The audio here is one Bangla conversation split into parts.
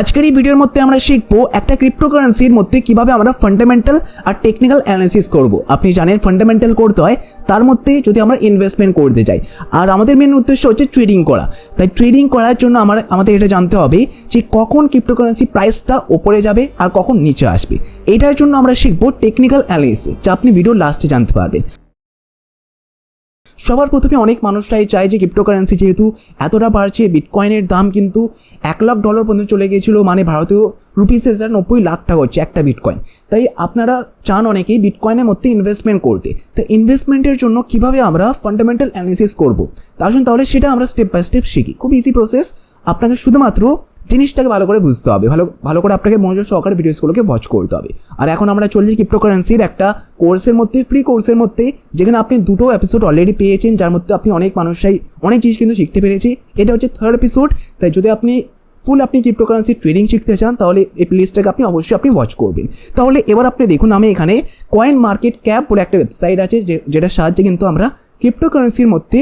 আজকের এই ভিডিওর মধ্যে আমরা শিখব একটা ক্রিপ্টোকারেন্সির মধ্যে কীভাবে আমরা ফান্ডামেন্টাল আর টেকনিক্যাল অ্যানালিসিস করব। আপনি জানেন ফান্ডামেন্টাল করতে হয়, তার মধ্যে যদি আমরা ইনভেস্টমেন্ট করতে যাই। আর আমাদের মেন উদ্দেশ্য হচ্ছে ট্রেডিং করা। তাই ট্রেডিং করার জন্য আমার আমাদের এটা জানতে হবে যে কখন ক্রিপ্টোকারেন্সি প্রাইসটা ওপরে যাবে আর কখন নিচে আসবে। এটার জন্য আমরা শিখব টেকনিক্যাল অ্যানালিসিস যা আপনি ভিডিও লাস্টে জানতে পারবেন। সবার প্রথমে অনেক মানুষরাই চায় যে ক্রিপ্টোকারেন্সি যেহেতু এতটা বাড়ছে বিটকয়েনের দাম কিন্তু এক লাখ ডলার পর্যন্ত চলে গিয়েছিল মানে ভারতীয় রুপিস হাজার নব্বই লাখ টাকা হচ্ছে একটা বিটকয়েন তাই আপনারা চান অনেকেই বিটকয়েনের মধ্যে ইনভেস্টমেন্ট করতে। তো ইনভেস্টমেন্টের জন্য কীভাবে আমরা ফান্ডামেন্টাল অ্যানালিসিস করব? তা আসুন তাহলে সেটা আমরা স্টেপ বাই স্টেপ শিখি। খুব ইজি প্রসেস আপনাকে শুধুমাত্র জিনিসটাকে ভালো করে বুঝতে হবে, ভালো ভালো করে আপনাকে মনোযোগ সহকারে ভিডিওসগুলোকে ওয়াচ করতে হবে। আর এখন আমরা চলছি ক্রিপ্টোকারেন্সির একটা কোর্সের মধ্যে ফ্রি কোর্সের মধ্যে, যেখানে আপনি দুটো এপিসোড অলরেডি পেয়েছেন, যার মধ্যে আপনি অনেক মানুষরাই অনেক জিনিস কিন্তু শিখতে পেরেছি। এটা হচ্ছে থার্ড এপিসোড তাই যদি আপনি ফুল আপনি ক্রিপ্টোকারেন্সি ট্রেডিং শিখতে চান, তাহলে এই প্লেলিস্টটাকে আপনি অবশ্যই আপনি ওয়াচ করবেন। তাহলে এবার আপনি দেখুন, আমি এখানে কয়েন মার্কেট ক্যাপ বলে একটা ওয়েবসাইট আছে যেটার সাহায্যে কিন্তু আমরা ক্রিপ্টোকারেন্সির মধ্যে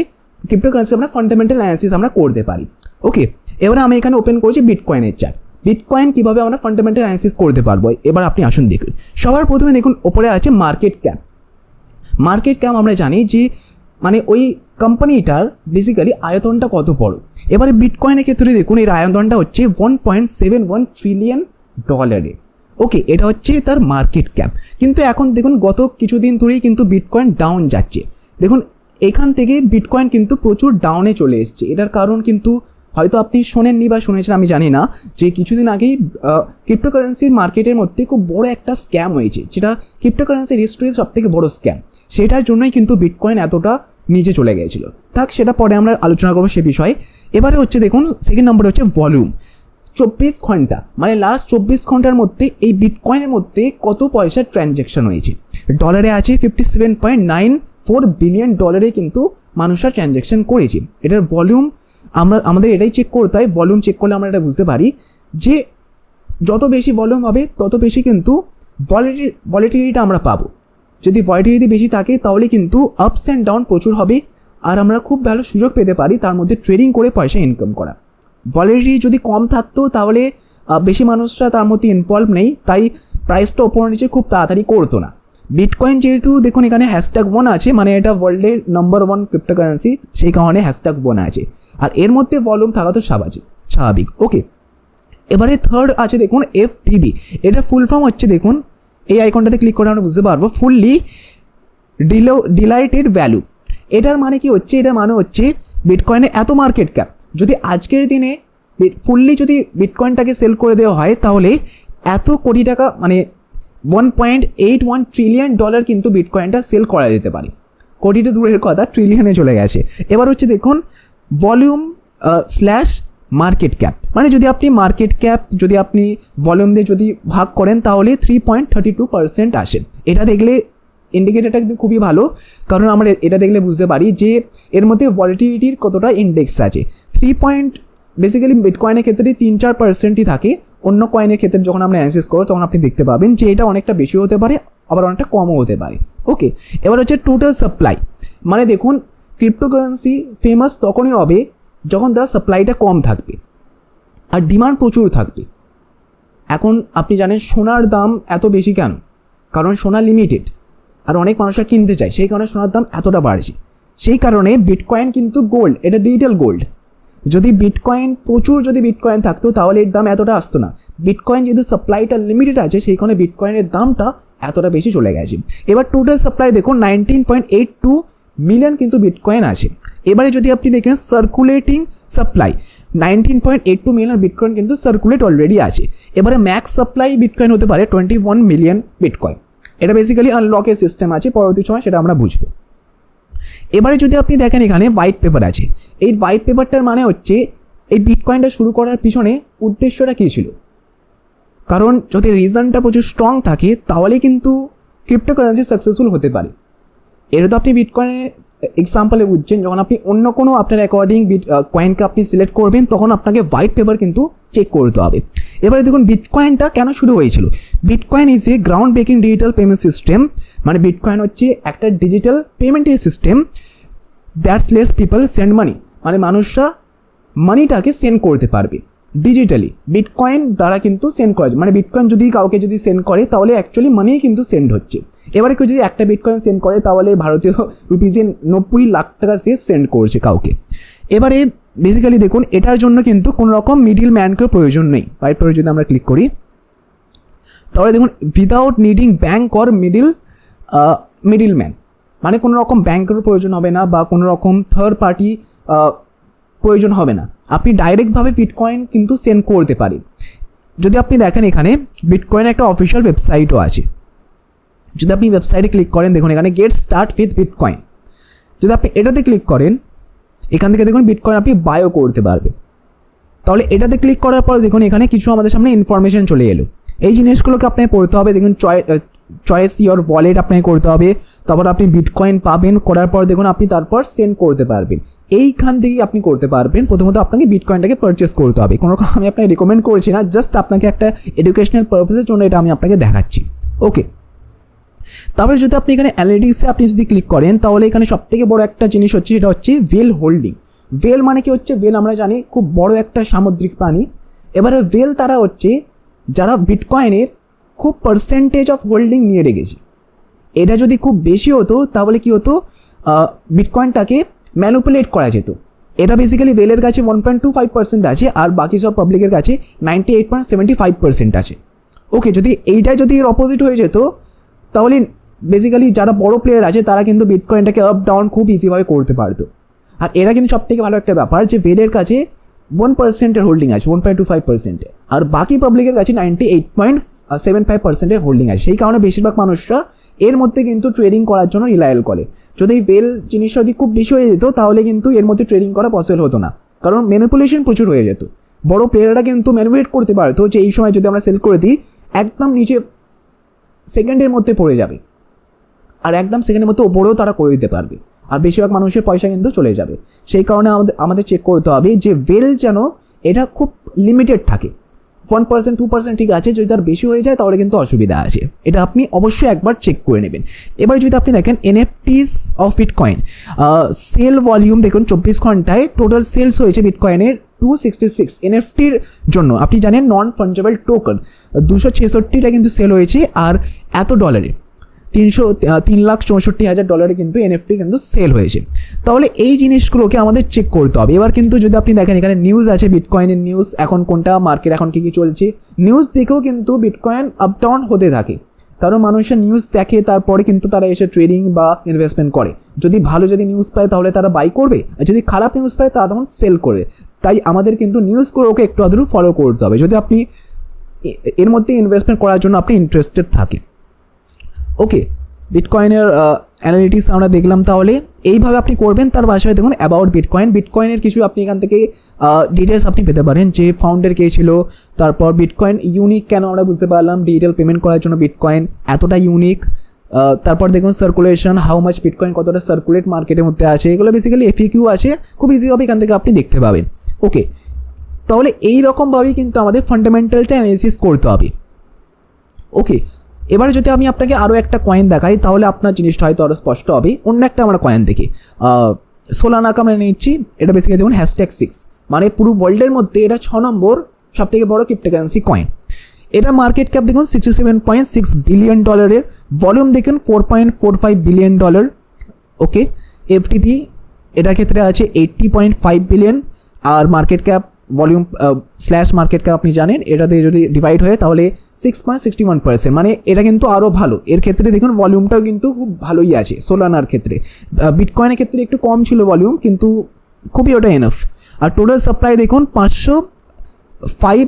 ক্রিপ্টোকারেন্সি আমরা ফান্ডামেন্টাল অ্যানালিসিস আমরা করতে পারি। ওকে এবার আমি এখানে ওপেন করছি বিটকয়েনের চার্ট বিটকয়েন কীভাবে আমরা ফান্ডামেন্টাল অ্যানালিসিস করতে পারব? এবার আপনি আসুন দেখুন। সবার প্রথমে দেখুন, ওপরে আছে মার্কেট ক্যাপ মার্কেট ক্যাপ আমরা জানি যে মানে ওই কোম্পানিটার বেসিক্যালি আয়তনটা কত বড় এবারে বিটকয়েনের ক্ষেত্রে দেখুন, এর আয়তনটা হচ্ছে one point seven one trillion ডলারে ওকে এটা হচ্ছে তার মার্কেট ক্যাপ কিন্তু এখন দেখুন, গত কিছুদিন ধরেই কিন্তু বিটকয়েন ডাউন যাচ্ছে। দেখুন, এখান থেকে বিটকয়েন কিন্তু প্রচুর ডাউনে চলে এসছে। এটার কারণ কিন্তু হয়তো আপনি শোনেননি বা শুনেছেন, আমি জানি না, যে কিছুদিন আগেই ক্রিপ্টোকারেন্সির মার্কেটের মধ্যে খুব বড় একটা স্ক্যাম হয়েছে, যেটা ক্রিপ্টোকারেন্সির হিস্ট্রির সব থেকে বড় স্ক্যাম সেটার জন্যই কিন্তু বিটকয়েন এতটা নিচে চলে গিয়েছিল। থাক, সেটা পরে আমরা আলোচনা করব সে বিষয়ে। এবারে হচ্ছে দেখুন সেকেন্ড নম্বরে হচ্ছে ভলিউম চব্বিশ ঘণ্টা মানে লাস্ট চব্বিশ ঘণ্টার মধ্যে এই বিটকয়েনের মধ্যে কত পয়সার ট্রানজ্যাকশন হয়েছে? ডলারে আছে fifty seven point nine four billion ডলারে কিন্তু মানুষরা ট্রানজ্যাকশন করেছে। এটার ভলিউম আমরা, আমাদের এটাই চেক করতে হয় ভলিউম চেক করলে আমরা এটা বুঝতে পারি যে যত বেশি ভলিউম হবে, তত বেশি কিন্তু ভলিটি ভলিটিলিটা আমরা পাবো। যদি ভলিটিলিটি বেশি থাকে, তাহলে কিন্তু আপস অ্যান্ড ডাউন প্রচুর হবে আর আমরা খুব ভালো সুযোগ পেতে পারি তার মধ্যে ট্রেডিং করে পয়সা ইনকাম করা। ভলিটিলিটি যদি কম থাকতো, তাহলে বেশি মানুষরা তার মধ্যে ইনভলভ নেই, তাই প্রাইসটা ওপর নিচে খুব তাড়াতাড়ি করতো না। বিটকয়েন যেহেতু দেখুন, এখানে হ্যাশট্যাগ ওয়ান আছে মানে এটা ওয়ার্ল্ডের নাম্বার ওয়ান ক্রিপ্টোকারেন্সি সেই কারণে হ্যাশট্যাগ ওয়ান আছে। আর এর মধ্যে ভলিউম থাকা তো স্বাভাবিক স্বাভাবিক। ওকে এবারে থার্ড আছে দেখুন এফ টিবি এটা ফুল ফর্ম হচ্ছে দেখুন, এই আইকনটাতে ক্লিক করে আমরা বুঝতে পারব ফুললি ডিলো ডিলাইটেড ভ্যালু এটার মানে কি হচ্ছে? এটা মানে হচ্ছে বিটকয়েনের এত মার্কেট ক্যাপ যদি আজকের দিনে ফুললি যদি বিটকয়েনটাকে সেল করে দেওয়া হয়, তাহলে এত কোটি টাকা মানে one point eight one trillion dollar কিন্তু বিটকয়েনটা সেল করা যেতে পারে। কোটিটা দূরের কথা ট্রিলিয়নে চলে গেছে। এবার হচ্ছে দেখুন ভলিউম স্ল্যাশ মার্কেট ক্যাপ মানে যদি আপনি মার্কেট ক্যাপ যদি আপনি ভলিউম দিয়ে যদি ভাগ করেন, তাহলে three point thirty two percent আসে। এটা দেখলে ইন্ডিকেটারটা কিন্তু খুবই ভালো, কারণ আমরা এটা দেখলে বুঝতে পারি যে এর মধ্যে ভলিটিলিটির কতটা ইন্ডেক্স আছে। থ্রি পয়েন্ট বেসিক্যালি বিটকয়েনের ক্ষেত্রে তিন চার পার্সেন্টই থাকে। অন্য কয়েনের ক্ষেত্রে যখন আমরা অ্যানালিসিস করো, তখন আপনি দেখতে পাবেন যে এটা অনেকটা বেশি হতে পারে, আবার অনেকটা কমও হতে পারে। ওকে এবার হচ্ছে টোটাল সাপ্লাই মানে দেখুন ক্রিপ্টোকারেন্সি ফেমাস তখনই হবে যখন তার সাপ্লাইটা কম থাকবে আর ডিমান্ড প্রচুর থাকবে। এখন আপনি জানেন সোনার দাম এত বেশি কেন? কারণ সোনা লিমিটেড আর অনেক মানুষরা কিনতে চায়, সেই কারণে সোনার দাম এতটা বাড়ছে। সেই কারণে বিটকয়েন কিন্তু গোল্ড এটা ডিজিটাল গোল্ড যদি বিটকয়েন প্রচুর যদি বিটকয়েন থাকতো, তাহলে এর দাম এতটা আসতো না। বিটকয়েন যেহেতু সাপ্লাইটা লিমিটেড আছে, সেই কারণে বিটকয়েনের দামটা এতটা বেশি চলে গেছে। এবার টোটাল সাপ্লাই দেখুন nineteen point eight two million কিন্তু বিটকয়েন আছে। এবারে যদি আপনি দেখেন circulating supply nineteen point eight two million bitcoin কিন্তু সার্কুলেট অলরেডি আছে। এবারে ম্যাক্স সাপ্লাই বিটকয়েন হতে পারে টোয়েন্টি ওয়ান মিলিয়ন বিটকয়েন এটা বেসিক্যালি আনলকের সিস্টেম আছে, পরবর্তী সময় সেটা আমরা বুঝব। এবারে যদি আপনি দেখেন এখানে হোয়াইট পেপার আছে, এই হোয়াইট পেপারটার মানে হচ্ছে এই বিটকয়েনটা শুরু করার পিছনে উদ্দেশ্যটা কী ছিল? কারণ যদি রিজনটা প্রচুর স্ট্রং থাকে তাহলে কিন্তু ক্রিপ্টোকারেন্সি সাকসেসফুল হতে পারে। এটা তো আপনি বিটকয়েনের এক্সাম্পলে বুঝছেন যখন আপনি অন্য কোনো আপনার অ্যাকর্ডিং বিট কয়েনকে আপনি সিলেক্ট করবেন, তখন আপনাকে হোয়াইট পেপার কিন্তু চেক করতে হবে। এবারে দেখুন বিটকয়েনটা কেন শুরু হয়েছিল? Bitcoin is a ground breaking digital payment system মানে বিটকয়েন হচ্ছে একটা ডিজিটাল পেমেন্টের system that's less people send money মানে মানুষরা মানিটাকে সেন্ড করতে পারবে। ডিজিটালি বিটকয়েন দ্বারা কিন্তু সেন্ড করা মানে বিটকয়েন যদি কাউকে যদি সেন্ড করে, তাহলে অ্যাকচুয়ালি মানিই কিন্তু সেন্ড হচ্ছে। এবারে কেউ যদি একটা বিটকয়েন সেন্ড করে, তাহলে ভারতীয় রুপিজে নব্বই লাখ টাকা সে সেন্ড করছে কাউকে। এবারে বেসিক্যালি দেখুন, এটার জন্য কিন্তু কোনো রকম মিডিল ম্যানকেও প্রয়োজন নেই। তারপরে যদি আমরা ক্লিক করি, তাহলে দেখুন without needing bank or middle middle man মানে কোনো রকম ব্যাংকেরও প্রয়োজন হবে না বা কোনো রকম থার্ড পার্টি প্রয়োজন হবে না। আপনি ডাইরেক্টভাবে বিটকয়েন কিন্তু সেন্ড করতে পারেন। যদি আপনি দেখেন এখানে বিটকয়েন একটা অফিসিয়াল ওয়েবসাইটও আছে। যদি আপনি ওয়েবসাইটে ক্লিক করেন, দেখুন এখানে গেট স্টার্ট উইথ বিটকয়েন যদি আপনি এটাতে ক্লিক করেন, এখান থেকে দেখুন বিটকয়েন আপনি বায়ো করতে পারবেন। তাহলে এটাতে ক্লিক করার পর দেখুন এখানে কিছু আমাদের সামনে ইনফরমেশন চলে এলো। এই জিনিসগুলোকে আপনাকে পড়তে হবে, দেখুন চয়েস ইয়োর ওয়ালেট আপনাকে করতে হবে। তারপর আপনি বিটকয়েন পাবেন, করার পর দেখুন আপনি তারপর সেন্ড করতে পারবেন। এইখান থেকেই আপনি করতে পারবেন। প্রথমত আপনাকে বিটকয়েনটাকে পারচেস করতে হবে। কোনো রকম আমি আপনাকে রিকমেন্ড করছি না জাস্ট আপনাকে একটা এডুকেশনাল পারপাসের জন্য এটা আমি আপনাকে দেখাচ্ছি। ওকে তারপরে যদি আপনি এখানে অ্যানালিটিক্সে আপনি যদি ক্লিক করেন, তাহলে এখানে সবথেকে বড় একটা জিনিস হচ্ছে, সেটা হচ্ছে ভেল হোল্ডিং ভেল মানে কি হচ্ছে? ভেল আমরা জানি, খুব বড় একটা সামুদ্রিক প্রাণী। এবারে ভেল তারা হচ্ছে, যারা বিটকয়েনের খুব পার্সেন্টেজ অফ হোল্ডিং নিয়ে রেখেছে। এটা যদি খুব বেশি হতো, তাহলে কি হতো? বিটকয়েনটাকে ম্যানুপুলেট করা যেত। এটা বেসিক্যালি ওয়েলের কাছে one point two five percent আছে আর বাকি সব পাবলিকের কাছে ninety eight point seventy five percent আছে। ওকে যদি এইটাই যদি এর অপোজিট হয়ে যেত, তাহলে বেসিক্যালি যারা বড় প্লেয়ার আছে, তারা কিন্তু বিটকয়েনটাকে আপ ডাউন খুব ইজিভাবে করতে পারতো। আর এরা কিন্তু সব থেকে ভালো একটা ব্যাপার যে বেলের কাছে ওয়ান পার্সেন্টের হোল্ডিং আছে ওয়ান পয়েন্ট টু ফাইভ পার্সেন্টে আর বাকি পাবলিকের কাছে ninety eight point seven five পার্সেন্টের হোল্ডিং আছে। সেই কারণে বেশিরভাগ মানুষরা এর মধ্যে কিন্তু ট্রেডিং করার জন্য রিলায়েল করে। যদি ওয়েল জিনিসটা যদি খুব বেশি হয়ে যেত, তাহলে কিন্তু এর মধ্যে ট্রেডিং করা পসিবল হতো না। কারণ ম্যানিপুলেশন প্রচুর হয়ে যেত। বড় প্লেয়াররা কিন্তু ম্যানুপুলেট করতে পারতো যে এই সময় যদি আমরা সেল করে দিই, একদম নিচে সেকেন্ডের মধ্যে পড়ে যাবে। আর একদম সেকেন্ডের মধ্যে ওপরেও তারা করে দিতে পারবে। আর বেশিরভাগ মানুষের পয়সা কিন্তু চলে যাবে। সেই কারণে আমাদের আমাদের চেক করতে হবে যে ওয়েল যেন এটা খুব লিমিটেড থাকে। ওয়ান পার্সেন্ট টু পার্সেন্ট ঠিক আছে, যদি তার বেশি হয়ে যায় তাহলে কিন্তু অসুবিধা আছে। এটা আপনি অবশ্যই একবার চেক করে নেবেন। এবার যদি আপনি দেখেন NFTs of bitcoin sale volume দেখুন চব্বিশ ঘন্টায় টোটাল সেলস হয়েছে বিটকয়েনের টু সিক্সটি সিক্স এনএফটির জন্য। আপনি জানেন নন ফান্ডেবল টোকন দুশো ছেষট্টিটা কিন্তু সেল হয়েছে আর এত ডলারে তিনশো তিন লাখ চৌষট্টি হাজার ডলারে কিন্তু এনএফটি কিন্তু সেল হয়েছে। তাহলে এই জিনিসগুলোকে আমাদের চেক করতে হবে। এবার কিন্তু যদি আপনি দেখেন, এখানে নিউজ আছে বিটকয়েনের নিউজ এখন কোনটা মার্কেট এখন কী কী চলছে? নিউজ দেখেও কিন্তু বিটকয়েন আপ ডাউন হতে থাকে। কারণ মানুষের নিউজ দেখে তারপরে কিন্তু তারা এসে ট্রেডিং বা ইনভেস্টমেন্ট করে। যদি ভালো যদি নিউজ পায়, তাহলে তারা বাই করবে। আর যদি খারাপ নিউজ পায়, তারা তখন সেল করবে। তাই আমাদের কিন্তু নিউজগুলোকে একটু আধটু ফলো করতে হবে। যদি আপনি এর মধ্যে ইনভেস্টমেন্ট করার জন্য আপনি ইন্টারেস্টেড থাকেন। ওকে বিটকয়েনের অ্যানালিটিক্স আমরা দেখলাম তাহলে এইভাবে আপনি করবেন, তার পাশে দেখুন অ্যাবাউট বিটকয়েন বিটকয়েনের কিছু আপনি এখান থেকে ডিটেলস আপনি পেতে পারেন, যে ফাউন্ডার কে ছিল, তারপর বিটকয়েন ইউনিক কেন আমরা বুঝতে পারলাম ডিজিটাল পেমেন্ট করার জন্য বিটকয়েন এতটা ইউনিক তারপর দেখুন সার্কুলেশন হাউ মাচ বিটকয়েন কতটা সার্কুলেট মার্কেটের মধ্যে আছে, এগুলো বেসিক্যালি এফিকিউ আছে, খুব ইজিভাবে এখান থেকে আপনি দেখতে পাবেন। ওকে তাহলে এই রকমভাবেই কিন্তু আমাদের ফান্ডামেন্টালটা অ্যানালিসিস করতে হবে। ওকে এবারে যদি আমি আপনাকে আরও একটা কয়েন দেখাই, তাহলে আপনার জিনিসটা হয়তো আরও স্পষ্ট হবে। অন্য একটা আমরা কয়েন দেখি। সোলানাকে আমরা নিচ্ছি। এটা বেসিক্যালি দেখুন হ্যাশট্যাগ সিক্স মানে পুরো ওয়ার্ল্ডের মধ্যে এটা ছ নম্বর সব থেকে বড় ক্রিপ্টোকারেন্সি কয়েন এটা মার্কেট ক্যাপ দেখুন sixty seven point six billion ডলারের ভলিউম দেখুন four point four five billion dollar okay FTP এটার ক্ষেত্রে আছে এইট্টি পয়েন্ট ফাইভ বিলিয়ন আর market cap volume slash market cap আপনি জানেন এটাতে যদি ডিভাইড হয়, তাহলে six point sixty one percent মানে এটা কিন্তু আরও ভালো। এর ক্ষেত্রে দেখুন ভলিউমটাও কিন্তু খুব ভালোই আছে সোলানার ক্ষেত্রে। বিটকয়েনের ক্ষেত্রে একটু কম ছিল ভলিউম কিন্তু খুবই ওটা এনাফ আর টোটাল সাপ্লাই দেখুন, পাঁচশো five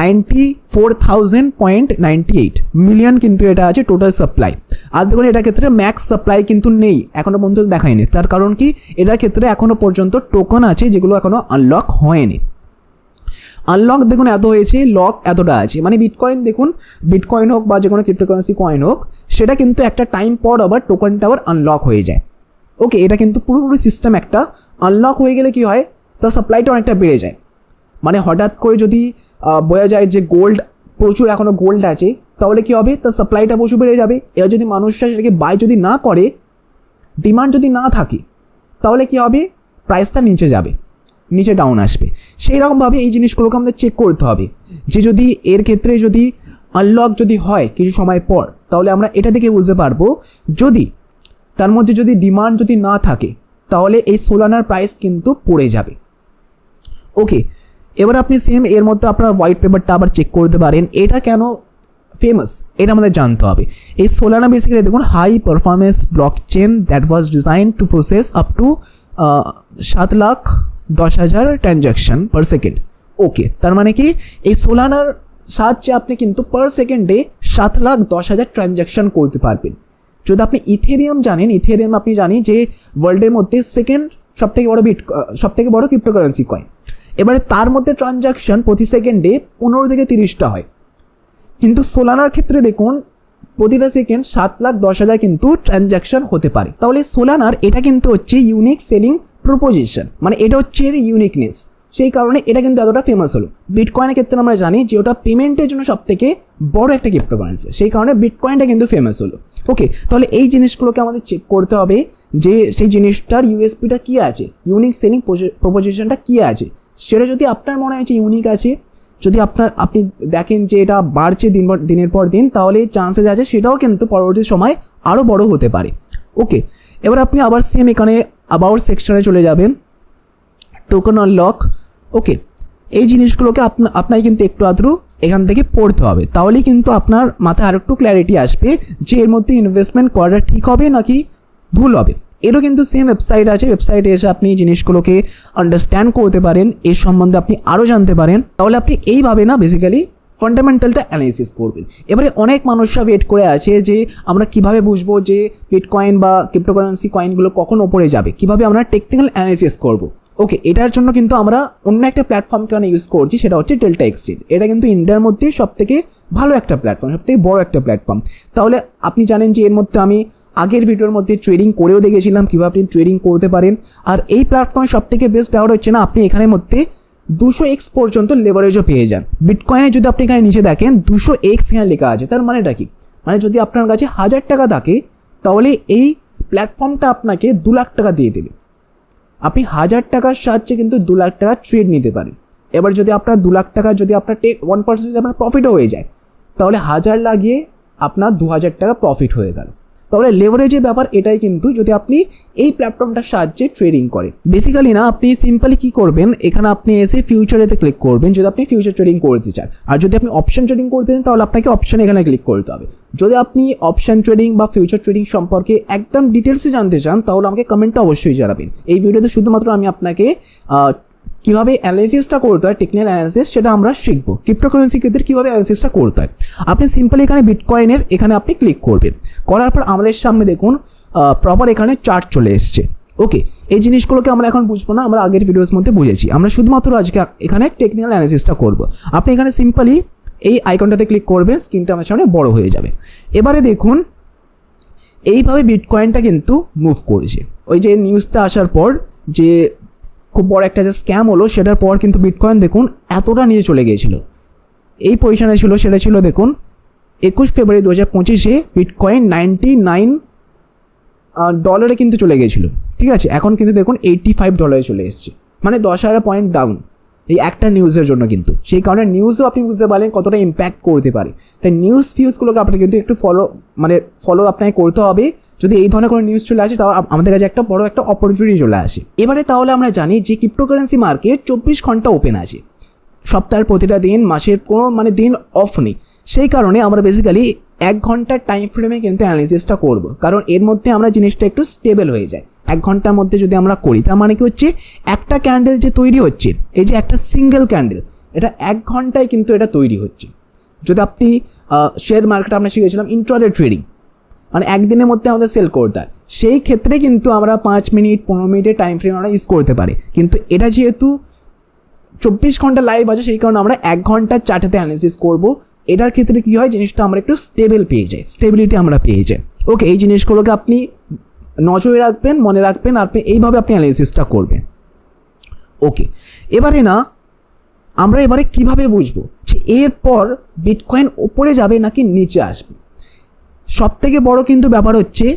ninety four thousand point ninety eight million কিন্তু এটা আছে টোটাল সাপ্লাই আর দেখুন, এটার ক্ষেত্রে ম্যাক্স সাপ্লাই কিন্তু নেই এখনও পর্যন্ত দেখায়নি। তার কারণ কি? এটার ক্ষেত্রে এখনও পর্যন্ত টোকন আছে যেগুলো এখনও আনলক হয়নি। আনলক দেখুন এত হয়েছে লক এতটা আছে। মানে বিটকয়েন দেখুন বিটকয়েন হোক বা যে কোনো ক্রিপ্টোকারেন্সি কয়েন হোক, সেটা কিন্তু একটা টাইম পর আবার টোকনটা আবার আনলক হয়ে যায়। ওকে এটা কিন্তু পুরোপুরি সিস্টেম একটা আনলক হয়ে গেলে কি হয়? তার সাপ্লাইটা অনেকটা বেড়ে যায়। মানে হঠাৎ করে যদি বোঝা যায় যে গোল্ড প্রচুর এখনও গোল্ড আছে, তাহলে কি হবে? তার সাপ্লাইটা প্রচুর বেড়ে যাবে। এবার যদি মানুষরা সেটাকে বাই যদি না করে ডিমান্ড যদি না থাকে, তাহলে কী হবে? প্রাইসটা নিচে যাবে। নিচে ডাউন আসবে। সেই রকমভাবে এই জিনিসগুলোকে আমাদের চেক করতে হবে। যে যদি এর ক্ষেত্রে যদি আনলক যদি হয় কিছু সময় পর, তাহলে আমরা এটা থেকে বুঝতে পারব, যদি তার মধ্যে যদি ডিমান্ড যদি না থাকে, তাহলে এই সোলানার প্রাইস কিন্তু পড়ে যাবে। ওকে এবার আপনি সেম এর মধ্যে আপনার হোয়াইট পেপারটা আবার চেক করতে পারেন। এটা কেন ফেমাস এটা আমাদের জানতে হবে। এই সোলানা বেসিক্যালি দেখুন high performance blockchain that was design to process up to সাত লাখ দশ হাজার ট্রানজ্যাকশন পার সেকেন্ড ওকে তার মানে কি? এই সোলানার সাহায্যে আপনি কিন্তু পার সেকেন্ডে সাত লাখ দশ হাজার ট্রানজ্যাকশন করতে পারবেন। যদি আপনি ইথেরিয়াম জানেন ইথেরিয়াম আপনি জানি যে ওয়ার্ল্ডের মধ্যে সেকেন্ড সব থেকে বড় বিট সব থেকে বড় ক্রিপ্টোকারেন্সি কয়েন এবারে তার মধ্যে ট্রানজাকশন প্রতি সেকেন্ডে পনেরো থেকে তিরিশটা হয়। কিন্তু সোলানার ক্ষেত্রে দেখুন, প্রতিটা সেকেন্ড সাত লাখ দশ হাজার কিন্তু ট্রানজাকশন হতে পারে। তাহলে সোলানার এটা কিন্তু হচ্ছে ইউনিক সেলিং প্রপোজিশন মানে এটা হচ্ছে এর ইউনিকনেস সেই কারণে এটা কিন্তু এতটা ফেমাস হলো। বিটকয়েনের ক্ষেত্রে আমরা জানি যে ওটা পেমেন্টের জন্য সব থেকে বড় একটা ক্রিপ্টোকারেন্সি সেই কারণে বিটকয়েনটা কিন্তু ফেমাস হলো। ওকে তাহলে এই জিনিসগুলোকে আমাদের চেক করতে হবে যে সেই জিনিসটার ইউএসপিটা কী আছে? ইউনিক সেলিং প্রপোজিশনটা কী আছে? সেটা যদি আপনার মনে হয় যে ইউনিক আছে, যদি আপনার, আপনি দেখেন যে এটা বাড়ছে দিন দিনের পর দিন, তাহলে চান্সেস আছে সেটাও কিন্তু পরবর্তী সময় আরও বড় হতে পারে। ওকে এবার আপনি আবার সেম এখানে আবাউট সেকশনে চলে যাবেন। টোকন লক ওকে এই জিনিসগুলোকে আপনা, আপনাকে কিন্তু একটু আধটু এখান থেকে পড়তে হবে। তাহলেই কিন্তু আপনার মাথায় আরেকটু ক্ল্যারিটি আসবে যে এর মধ্যে ইনভেস্টমেন্ট করাটা ঠিক হবে নাকি ভুল হবে। এরও কিন্তু সেম ওয়েবসাইট আছে। ওয়েবসাইটে এসে আপনি জিনিসগুলোকে আন্ডারস্ট্যান্ড করতে পারেন। এর সম্বন্ধে আপনি আরও জানতে পারেন। তাহলে আপনি এইভাবে না বেসিক্যালি ফান্ডামেন্টালটা অ্যানালিসিস করবেন। এবারে অনেক মানুষরা ওয়েট করে আছে যে আমরা কীভাবে বুঝব যে বিটকয়েন বা ক্রিপ্টোকারেন্সি কয়েনগুলো কখন ওপরে যাবে, কীভাবে আমরা টেকনিক্যাল অ্যানালিসিস করব। ওকে এটার জন্য কিন্তু আমরা অন্য একটা প্ল্যাটফর্মকে অনেক ইউজ করছি, সেটা হচ্ছে ডেল্টা এক্সচেঞ্জ এটা কিন্তু ইন্ডিয়ার মধ্যে সব থেকে ভালো একটা প্ল্যাটফর্ম সব থেকে বড় একটা প্ল্যাটফর্ম তাহলে আপনি জানেন যে এর মধ্যে আমি আগের ভিডিওর মধ্যে ট্রেডিং করেও দেখেছিলাম, কীভাবে আপনি ট্রেডিং করতে পারেন। আর এই প্ল্যাটফর্মে সব থেকে বেস্ট ব্যবহার হচ্ছে না, আপনি এখানের মধ্যে দুশো এক্স পর্যন্ত লেভারেজও পেয়ে যান। বিটকয়েনে যদি আপনি এখানে নিচে দেখেন, দুশো এক্স এখানে লেখা আছে। তার মানেটা কি? মানে যদি আপনার কাছে হাজার টাকা থাকে, তাহলে এই প্ল্যাটফর্মটা আপনাকে দু লাখ টাকা দিয়ে দেবে। আপনি হাজার টাকার সাহায্যে কিন্তু দু লাখ টাকা ট্রেড নিতে পারেন। এবার যদি আপনার দু লাখ টাকা যদি আপনার টেক ওয়ান পার্সেন্ট যদি আপনার প্রফিটও হয়ে যায়, তাহলে হাজার লাগিয়ে আপনার দু হাজার টাকা প্রফিট হয়ে গেল। তাহলে লেভারেজের ব্যাপার এটাই কিন্তু যদি আপনি এই প্ল্যাটফর্মটার সাহায্যে ট্রেডিং করে বেসিক্যালি না, আপনি সিম্পলি কি করবেন, এখানে আপনি এসে ফিউচারেতে ক্লিক করবেন, যদি আপনি ফিউচার ট্রেডিং করতে চান। আর যদি আপনি অপশন ট্রেডিং করতে চান, তাহলে আপনাকে অপশন এখানে ক্লিক করতে হবে। যদি আপনি অপশন ট্রেডিং বা ফিউচার ট্রেডিং সম্পর্কে একদম ডিটেলসে জানতে চান, তাহলে আমাকে কমেন্টটা অবশ্যই জানাবেন। এই ভিডিওতে শুধুমাত্র আমি আপনাকে কীভাবে অ্যানালিসিসটা করতে হয় টেকনিক্যাল অ্যানালিসিস সেটা আমরা শিখব। ক্রিপ্টোকারেন্সি ক্ষেত্রে কীভাবে অ্যানালিসিসটা করতে হয়? আপনি সিম্পলি এখানে বিটকয়েনের এখানে আপনি ক্লিক করবেন। করার পর আমাদের সামনে দেখুন প্রপার এখানে চার্ট চলে এসছে। ওকে এই জিনিসগুলোকে আমরা এখন বুঝব না, আমরা আগের ভিডিওস মধ্যে বুঝেছি। আমরা শুধুমাত্র আজকে এখানে টেকনিক্যাল অ্যানালিসিসটা করব। আপনি এখানে সিম্পলি এই আইকনটাতে ক্লিক করবেন স্ক্রিনটা আমার সামনে বড় হয়ে যাবে। এবারে দেখুন, এইভাবে বিটকয়েনটা কিন্তু মুভ করেছে। ওই যে নিউজটা আসার পর যে খুব বড় একটা যে স্ক্যাম হলো, সেটার পর কিন্তু বিটকয়েন দেখুন এতটা নিয়ে চলে গিয়েছিল। এই পজিশনে ছিল, সেটা ছিল দেখুন একুশ ফেব্রুয়ারি দু হাজার পঁচিশে বিটকয়েন নাইনটি নাইন ডলারে কিন্তু চলে গিয়েছিল। ঠিক আছে? এখন কিন্তু দেখুন এইটটি ফাইভ ডলারে চলে এসছে। মানে দশ হাজার পয়েন্ট ডাউন এই একটা নিউজের জন্য কিন্তু। সেই কারণে নিউজও আপনি বুঝতে পারেন কতটা ইম্প্যাক্ট করতে পারে। তাই নিউজ ফিউজগুলোকে আপনাকে কিন্তু একটু ফলো মানে ফলো আপনাকে করতে হবে। যদি এই ধরনের কোনো নিউজ চলে আসে, তাহলে আমাদের কাছে একটা বড় একটা অপরচুনিটি চলে আসে। এবারে তাহলে আমরা জানি যে ক্রিপ্টোকারেন্সি মার্কেট চব্বিশ ঘণ্টা ওপেন আছে। সপ্তাহের প্রতিটা দিন, মাসের কোনো মানে দিন অফ নেই। সেই কারণে আমরা বেসিক্যালি এক ঘণ্টার টাইম ফ্রেমে কিন্তু অ্যানালিসিসটা করব। কারণ এর মধ্যে আমরা জিনিসটা একটু স্টেবল হয়ে যায়। এক ঘণ্টার মধ্যে যদি আমরা করি, তার মানে কি হচ্ছে? একটা ক্যান্ডেল যে তৈরি হচ্ছে, এই যে একটা সিঙ্গেল ক্যান্ডেল এটা এক ঘন্টায় কিন্তু এটা তৈরি হচ্ছে। যদি আপনি শেয়ার মার্কেট আমরা শিখেছিলাম ইন্টারডে ট্রেডিং মানে একদিনের মধ্যে আমাদের সেল করতে হয়। সেই ক্ষেত্রে কিন্তু আমরা পাঁচ মিনিট, পনেরো মিনিটের টাইম ফ্রেম আমরা ইউজ করতে পারি। কিন্তু এটা যেহেতু চব্বিশ ঘণ্টা লাইভ আছে, সেই কারণে আমরা এক ঘণ্টার চারটাতে অ্যানালিসিস করব। এটার ক্ষেত্রে কী হয়? জিনিসটা আমরা একটু স্টেবল পেয়ে যাই। স্টেবিলিটি আমরা পেয়ে যাই। ওকে এই জিনিসগুলোকে আপনি নজরে রাখবেন, মনে রাখবেন, আপনি এইভাবে আপনি অ্যানালিসিসটা করবেন। ওকে এবারে না, আমরা এবারে কীভাবে বুঝব? যে এরপর বিটকয়েন ওপরে যাবে নাকি নিচে আসবে? সব থেকে বড় কিন্তু ব্যাপার হচ্ছে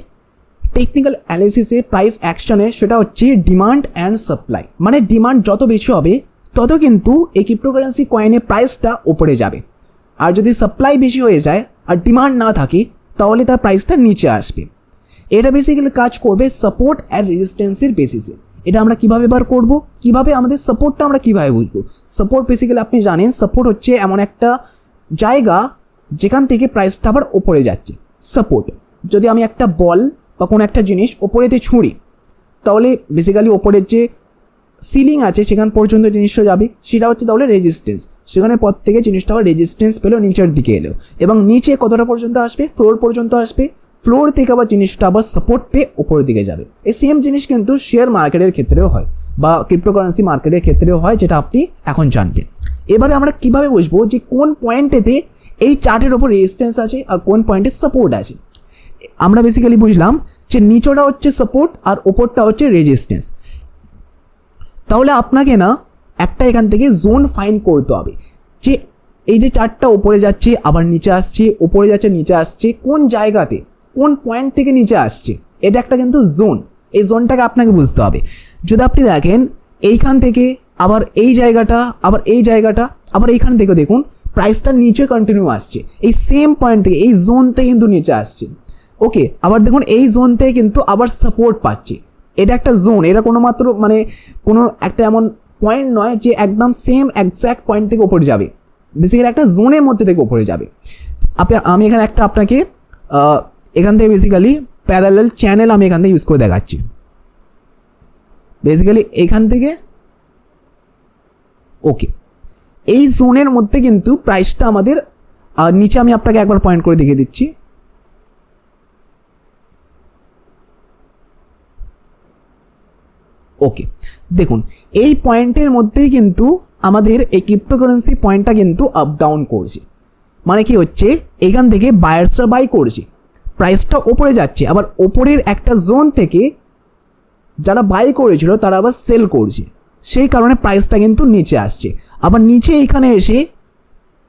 টেকনিক্যাল অ্যানালিসিসে প্রাইস অ্যাকশনে সেটা হচ্ছে ডিমান্ড অ্যান্ড সাপ্লাই মানে ডিমান্ড যত বেশি হবে, তত কিন্তু এই ক্রিপ্টোকারেন্সি কয়েনের প্রাইসটা ওপরে যাবে। আর যদি সাপ্লাই বেশি হয়ে যায় আর ডিমান্ড না থাকে, তাহলে তার প্রাইসটা নিচে আসবে। এটা বেসিক্যালি কাজ করবে সাপোর্ট অ্যান্ড রেজিস্ট্যান্সের বেসিসে এটা আমরা কীভাবে বার করব? কীভাবে আমাদের সাপোর্টটা আমরা কীভাবে বুঝব? সাপোর্ট বেসিক্যালি আপনি জানেন সাপোর্ট হচ্ছে এমন একটা জায়গা যেখান থেকে প্রাইসটা আবার ওপরে যাচ্ছে। সাপোর্ট যদি আমি একটা বল বা কোনো একটা জিনিস ওপরেতে ছুঁড়ি, তাহলে বেসিক্যালি ওপরের যে সিলিং আছে, সেখান পর্যন্ত জিনিসটা যাবে, সেটা হচ্ছে তাহলে রেজিস্ট্যান্স সেখানে পর থেকে জিনিসটা আবার রেজিস্ট্যান্স পেল নিচের দিকে এলো। এবং নিচে কতটা পর্যন্ত আসবে? ফ্লোর পর্যন্ত আসবে। ফ্লোর থেকে আবার জিনিসটা আবার সাপোর্ট পেয়ে ওপরের দিকে যাবে। এই সেম জিনিস কিন্তু শেয়ার মার্কেটের ক্ষেত্রেও হয়, বা ক্রিপ্টোকারেন্সি মার্কেটের ক্ষেত্রেও হয়, যেটা আপনি এখন জানবেন। এবারে আমরা কীভাবে বুঝব যে কোন পয়েন্টেতে এই চার্টের ওপর রেজিস্ট্যান্স আছে আর কোন পয়েন্টে সাপোর্ট আছে? আমরা বেসিক্যালি বুঝলাম যে নিচটা হচ্ছে সাপোর্ট আর ওপরটা হচ্ছে রেজিস্ট্যান্স তাহলে আপনাকে না একটা এখান থেকে জোন ফাইন করতে হবে। যে এই যে চারটা ওপরে যাচ্ছে, আবার নিচে আসছে ওপরে যাচ্ছে, নিচে আসছে, কোন জায়গাতে, কোন পয়েন্ট থেকে নিচে আসছে, এটা একটা কিন্তু জোন এই জোনটাকে আপনাকে বুঝতে হবে। যদি আপনি দেখেন, এইখান থেকে আবার এই জায়গাটা, আবার এই জায়গাটা, আবার এইখান থেকে দেখুন প্রাইসটা নিচে কন্টিনিউ আসছে। এই সেম পয়েন্ট থেকে, এই জোন থেকে কিন্তু নিচে আসছে। ওকে আবার দেখুন, এই জোন থেকে কিন্তু আবার সাপোর্ট পাচ্ছে। এটা একটা জোন এটা কোনো মাত্র মানে কোনো একটা এমন পয়েন্ট নয় যে একদম সেম একজ্যাক্ট পয়েন্ট থেকে ওপরে যাবে। বেসিক্যালি একটা জোনের মধ্যে থেকে ওপরে যাবে। আপনি, আমি এখানে একটা আপনাকে এখান থেকে বেসিক্যালি প্যারালাল চ্যানেল আমি এখান থেকে ইউজ করে দেখাচ্ছি। বেসিক্যালি এখান থেকে ওকে এই জোনের মধ্যে কিন্তু প্রাইসটা আমাদের নিচে আমি আপনাকে একবার পয়েন্ট করে দেখিয়ে দিচ্ছি। ওকে দেখুন, এই পয়েন্টের মধ্যেই কিন্তু আমাদের এই ক্রিপ্টোকারেন্সি পয়েন্টটা কিন্তু আপ ডাউন করছে। মানে কি হচ্ছে? এখান থেকে বায়ার্সরা বাই করছে। প্রাইসটা ওপরে যাচ্ছে। আবার ওপরের একটা জোন থেকে যারা বাই করেছিল, তারা আবার সেল করছে। সেই কারণে প্রাইসটা কিন্তু নিচে আসছে। আবার নিচে এখানে এসে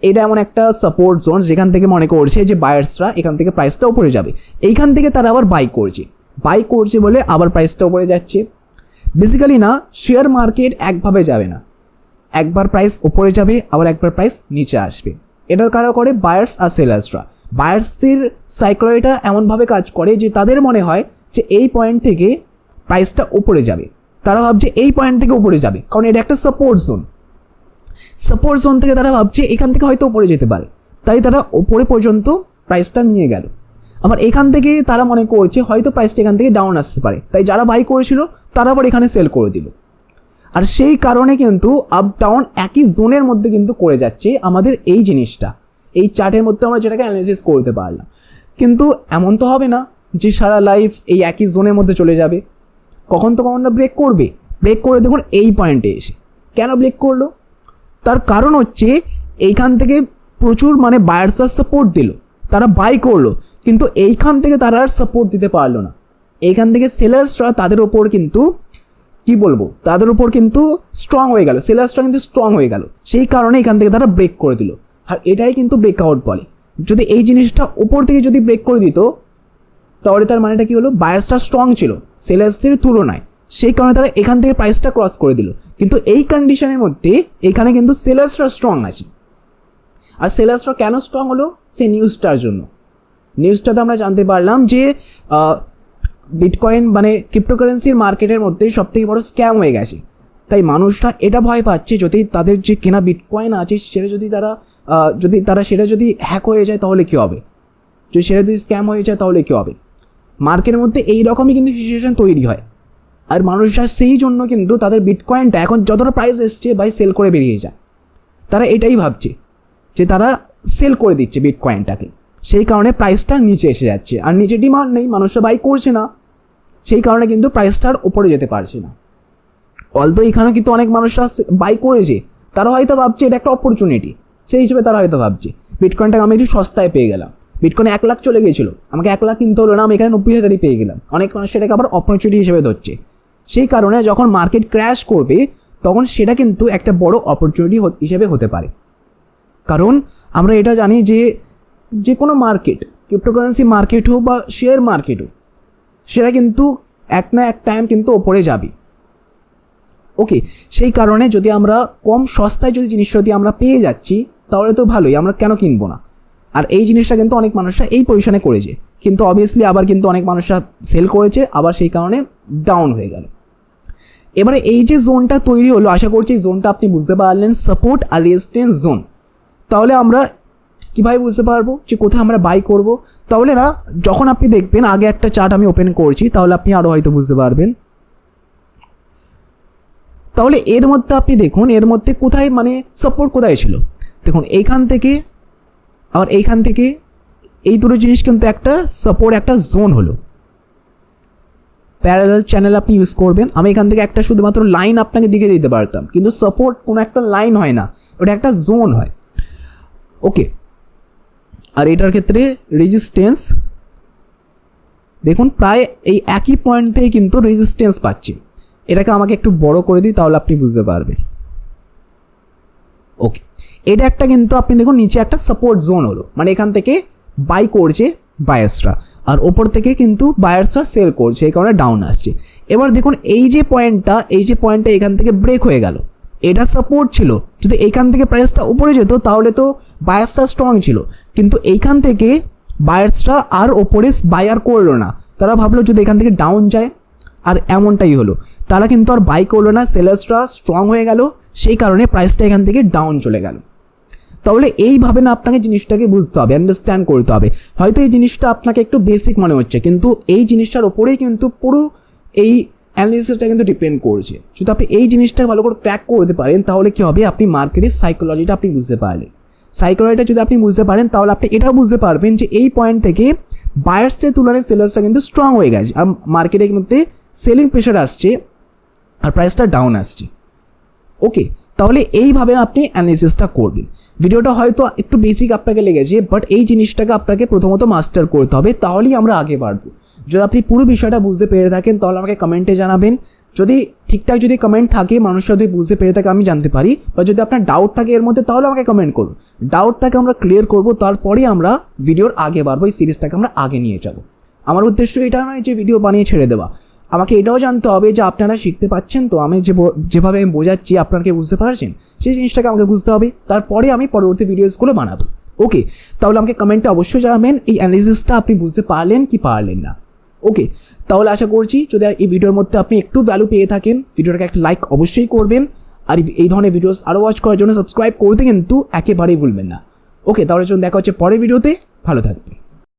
এটা এমন একটা সাপোর্ট জোন যেখান থেকে মনে করছে যে বায়ার্সরা এখান থেকে প্রাইসটা উপরে যাবে। এইখান থেকে তারা আবার বাই করছে। বাই করছে বলে আবার প্রাইসটা উপরে যাচ্ছে। বেসিক্যালি না শেয়ার মার্কেট একভাবে যাবে না। একবার প্রাইস উপরে যাবে, আবার একবার প্রাইস নিচে আসবে। এটার কারণ করে বায়ার্স আর সেলার্সরা বায়ার্সদের সাইকোলজিটা এমনভাবে কাজ করে যে তাদের মনে হয় যে এই পয়েন্ট থেকে প্রাইসটা ওপরে যাবে। তারা ভাবছে এই পয়েন্ট থেকে উপরে যাবে, কারণ এটা একটা সাপোর্ট জোন সাপোর্ট জোন থেকে তারা ভাবছে এখান থেকে হয়তো উপরে যেতে পারে। তাই তারা ওপরে পর্যন্ত প্রাইসটা নিয়ে গেল। আবার এখান থেকে তারা মনে করছে হয়তো প্রাইসটা এখান থেকে ডাউন আসতে পারে। তাই যারা বাই করেছিল তারা আবার এখানে সেল করে দিল। আর সেই কারণে কিন্তু আপ ডাউন একই জোনের মধ্যে কিন্তু করে যাচ্ছে আমাদের এই জিনিসটা। এই চার্টের মধ্যে আমরা যেটাকে অ্যানালিসিস করতে পারলাম। কিন্তু এমন তো হবে না যে সারা লাইফ এই একই জোনের মধ্যে চলে যাবে। কখন তো কখন না ব্রেক করবে? ব্রেক করে দেখুন এই পয়েন্টে এসে। কেন ব্রেক করল? তার কারণ হচ্ছে এইখান থেকে প্রচুর মানে বায়ার্সার সাপোর্ট দিল। তারা বাই করল। কিন্তু এইখান থেকে তারা আর সাপোর্ট দিতে পারল না। এইখান থেকে সেলার্সরা তাদের ওপর কিন্তু, কি বলব, তাদের উপর কিন্তু স্ট্রং হয়ে গেল। সেলার্সটা কিন্তু স্ট্রং হয়ে গেল। সেই কারণে এখান থেকে তারা ব্রেক করে দিল। আর এটাই কিন্তু ব্রেকআউট বলে। যদি এই জিনিসটা উপর থেকে যদি ব্রেক করে দিত, তাহলে তার মানেটা কি হলো? বায়ার্সটা স্ট্রং ছিল সেলার্সদের তুলনায়। সেই কারণে তারা এখান থেকে প্রাইসটা ক্রস করে দিল। কিন্তু এই কন্ডিশনের মধ্যে এখানে কিন্তু সেলার্সরা স্ট্রং আছে। আর সেলার্সরা কেন স্ট্রং হলো? সেই নিউজটার জন্য। নিউজটাতে আমরা জানতে পারলাম যে বিটকয়েন মানে ক্রিপ্টোকারেন্সির মার্কেটের মধ্যে সব থেকে বড় স্ক্যাম হয়ে গেছে। তাই মানুষরা এটা ভয় পাচ্ছে যদি তাদের যে কেনা বিটকয়েন আছে, সেটা যদি তারা যদি তারা, সেটা যদি হ্যাক হয়ে যায় তাহলে কী হবে? যদি সেটা যদি স্ক্যাম হয়ে যায় তাহলে কী হবে? মার্কেটের মধ্যে এই রকমই কিন্তু সিচুয়েশন তৈরি হয়। আর মানুষরা সেই জন্য কিন্তু তাদের বিটকয়েনটা এখন যতটা প্রাইস এসছে বাই সেল করে বেরিয়ে যায়। তারা এটাই ভাবছে যে তারা সেল করে দিচ্ছে বিটকয়েনটাকে সেই কারণে প্রাইসটা নিচে এসে যাচ্ছে। আর নিচে ডিমান্ড নেই মানুষরা বাই করছে না। সেই কারণে কিন্তু প্রাইসটার ওপরে যেতে পারছে না। অলতো এখানে কিন্তু অনেক মানুষরা বাই করেছে, তারা হয়তো ভাবছে এটা একটা অপরচুনিটি সেই হিসেবে তারা হয়তো ভাবছে বিটকয়েনটাকে আমি একটু সস্তায় পেয়ে গেলাম। বিটকয়েন এক লাখ চলে গেছিল, আমাকে এক লাখ কিনতে হলো না, আমি এখানে নব্বই হাজারই পেয়ে গেলাম। অনেক মানুষ সেটাকে আবার অপরচুনিটি হিসেবে ধরছে। সেই কারণে যখন মার্কেট ক্র্যাশ করবে, তখন সেটা কিন্তু একটা বড় অপরচুনিটি হিসেবে হতে পারে। কারণ আমরা এটা জানি যে যে কোনো মার্কেট ক্রিপ্টোকারেন্সি মার্কেট হোক বা শেয়ার মার্কেট হোক, সেটা কিন্তু এক না এক টাইম কিন্তু ওপরে যাবে। ওকে সেই কারণে যদি আমরা কম সস্তায় যদি জিনিস যদি আমরা পেয়ে যাচ্ছি, তাহলে তো ভালোই, আমরা কেন কিনবো না? আর এই জিনিসটা কিন্তু অনেক মানুষরা এই পজিশনে করেছে। কিন্তু অবভিয়াসলি আবার কিন্তু অনেক মানুষরা সেল করেছে, আবার সেই কারণে ডাউন হয়ে গেল। এবারে এই যে জোনটা তৈরি হলো, আশা করছি এই জোনটা আপনি বুঝতে পারলেন সাপোর্ট আর রেজিস্ট্যান্স জোন তাহলে আমরা কীভাবে বুঝতে পারব যে কোথায় আমরা বাই করব? তাহলে না, যখন আপনি দেখবেন, আগে একটা চার্ট আমি ওপেন করছি, তাহলে আপনি আরও হয়তো বুঝতে পারবেন। তাহলে এর মধ্যে আপনি দেখুন, এর মধ্যে কোথায় মানে সাপোর্ট কোথায় ছিল? দেখুন, এইখান থেকে, আবার এইখান থেকে, এই দুটো জিনিস কিন্তু একটা সাপোর্ট একটা জোন হলো। প্যারালাল চ্যানেল আপনি ইউজ করবেন। আমি এখান থেকে একটা শুধুমাত্র লাইন আপনাকে দিকে দিতে পারতাম। কিন্তু সাপোর্ট কোনো একটা লাইন হয় না, ওটা একটা জোন হয়। ওকে আর এটার ক্ষেত্রে রেজিস্ট্যান্স দেখুন প্রায় এই একই পয়েন্ট থেকে কিন্তু রেজিস্ট্যান্স পাচ্ছি। এটাকে আমাকে একটু বড় করে দিই, তাহলে আপনি বুঝতে পারবেন। ওকে এটা একটা কিন্তু আপনি দেখুন, নিচে একটা সাপোর্ট জোন হলো। মানে এখান থেকে বাই করছে বায়ার্সরা আর ওপর থেকে কিন্তু বায়ার্সরা সেল করছে, এই কারণে ডাউন আসছে। এবার দেখুন, এই যে পয়েন্টটা এই যে পয়েন্টটা এখান থেকে ব্রেক হয়ে গেল। এটা সাপোর্ট ছিল। যদি এখান থেকে প্রাইসটা উপরে যেত, তাহলে তো বায়ার্সটা স্ট্রং ছিল। কিন্তু এইখান থেকে বায়ার্সটা আর ওপরে বায়ার করল না। তারা ভাবলো যদি এখান থেকে ডাউন যায়, আর এমনটাই হলো। তারা কিন্তু আর বাই করল না সেলার্সরা স্ট্রং হয়ে গেল, সেই কারণে প্রাইসটা এখান থেকে ডাউন চলে গেল। তাহলে এইভাবে না আপনাকে জিনিসটাকে বুঝতে হবে আন্ডারস্ট্যান্ড করতে হবে। হয়তো এই জিনিসটা আপনাকে একটু বেসিক মনে হচ্ছে, কিন্তু এই জিনিসটার ওপরেই কিন্তু পুরো এই অ্যানালিসিসটা কিন্তু ডিপেন্ড করছে। যদি আপনি এই জিনিসটা ভালো করে ক্র্যাক করতে পারেন, তাহলে কী হবে? আপনি মার্কেটের সাইকোলজিটা আপনি বুঝতে পারলেন। সাইকোলজিটা যদি আপনি বুঝতে পারেন, তাহলে আপনি এটাও বুঝতে পারবেন যে এই পয়েন্ট থেকে বায়ার্সের তুলনায় সেলার্সটা কিন্তু স্ট্রং হয়ে গেছে। আর মার্কেটের মধ্যে সেলিং প্রেশার আসছে আর প্রাইসটা ডাউন আসছে। ওকে তাহলে এইভাবে আপনি অ্যানালিসিসটা করবেন। ভিডিওটা হয়তো একটু বেসিক আপনাকে লেগেছে বাট এই জিনিসটাকে আপনাকে প্রথমত মাস্টার করতে হবে, তাহলেই আমরা আগে বাড়বো। যদি আপনি পুরো বিষয়টা বুঝতে পেরে থাকেন, তাহলে আমাকে কমেন্টে জানাবেন। যদি ঠিকঠাক যদি কমেন্ট থাকে, মানুষরা যদি বুঝতে পেরে থাকে, আমি জানতে পারি। বা যদি আপনার ডাউট থাকে এর মধ্যে, তাহলে আমাকে কমেন্ট করুন। ডাউটটাকে আমরা ক্লিয়ার করব, তারপরে আমরা ভিডিওর আগে বাড়বো, এই সিরিজটাকে আমরা আগে নিয়ে যাব। আমার উদ্দেশ্য এটা নয় যে ভিডিও বানিয়ে ছেড়ে দেওয়া। আমাকে এটাও জানতে হবে যে আপনারা শিখতে পাচ্ছেন, তো আমি যেভাবে আমি বোঝাচ্ছি, আপনারা কি বুঝতে পারছেন? সেই জিনিসটাকে আমাকে বুঝতে হবে। তারপরে আমি পরবর্তী ভিডিওসগুলো বানাবো। ওকে তাহলে আমাকে কমেন্টে অবশ্যই জানাবেন, এই অ্যানালিসিসটা আপনি বুঝতে পারলেন কি পারলেন না। ওকে তাহলে আশা করছি যদি এই ভিডিওর মধ্যে আপনি একটু ভ্যালু পেয়ে থাকেন, ভিডিওটাকে একটা লাইক অবশ্যই করবেন। আর এই ধরনের ভিডিওস আরও ওয়াচ করার জন্য সাবস্ক্রাইব করতে কিন্তু একেবারেই ভুলবেন না। ওকে তাহলে চলুন দেখা হচ্ছে পরের ভিডিওতে ভালো থাকবেন।